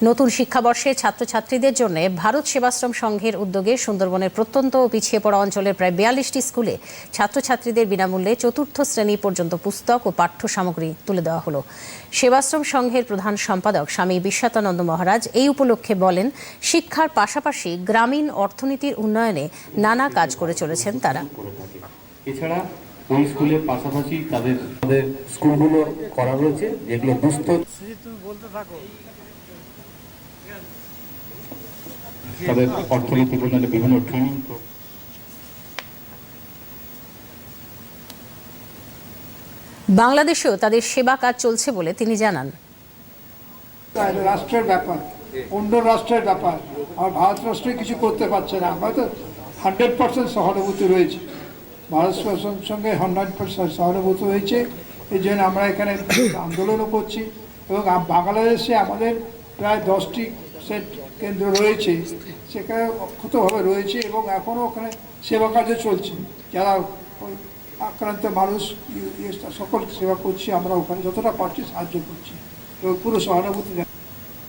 নতুন শিক্ষাবর্ষে ছাত্রছাত্রীদের জন্য ভারত সেবাশ্রম সংঘের উদ্যোগে সুন্দরবনের প্রত্যন্ত ও পিছিয়ে পড়া অঞ্চলের প্রায় বিয়াল্লিশটি স্কুলে ছাত্রছাত্রীদের বিনামূল্যে চতুর্থ শ্রেণি পর্যন্ত পুস্তক ও পাঠ্য সামগ্রী তুলে দেওয়া হলো। সেবাশ্রম সংঘের প্রধান সম্পাদক স্বামী বিশ্বাতানন্দ মহারাজ এই উপলক্ষে বলেন, শিক্ষার পাশাপাশি গ্রামীণ অর্থনীতির উন্নয়নে নানা কাজ করে চলেছেন তারা। এছাড়া ওই স্কুলের পাশাপাশি তাদের স্কুলগুলো করা রয়েছে যেগুলো দুস্থ তাদের অর্থনৈতিক উন্নয়নে বিভিন্ন ট্রেনিং বাংলাদেশেও তাদের সেবা কাজ চলছে বলে তিনি জানান। রাষ্ট্রের ব্যাপার অন্য রাষ্ট্রের ব্যাপার। আর ভারত রাষ্ট্রে কিছু করতে পারছে না। আমরা তো হান্ড্রেড পার্সেন্ট সহানুভূতি রয়েছে। ভারত শাসনের সঙ্গে হান্ড্রেড পার্সেন্ট সহানুভূতি হয়েছে এই জন্য আমরা এখানে আন্দোলনও করছি। এবং বাংলাদেশে আমাদের প্রায় দশটি সেট কেন্দ্র রয়েছে, সেখানে অক্ষতভাবে রয়েছে এবং এখনও ওখানে সেবা কার্য চলছে। যারা আক্রান্ত মানুষ সকল সেবা করছি, আমরা ওখানে যতটা পারছি সাহায্য করছি এবং পুরো সহানুভূতি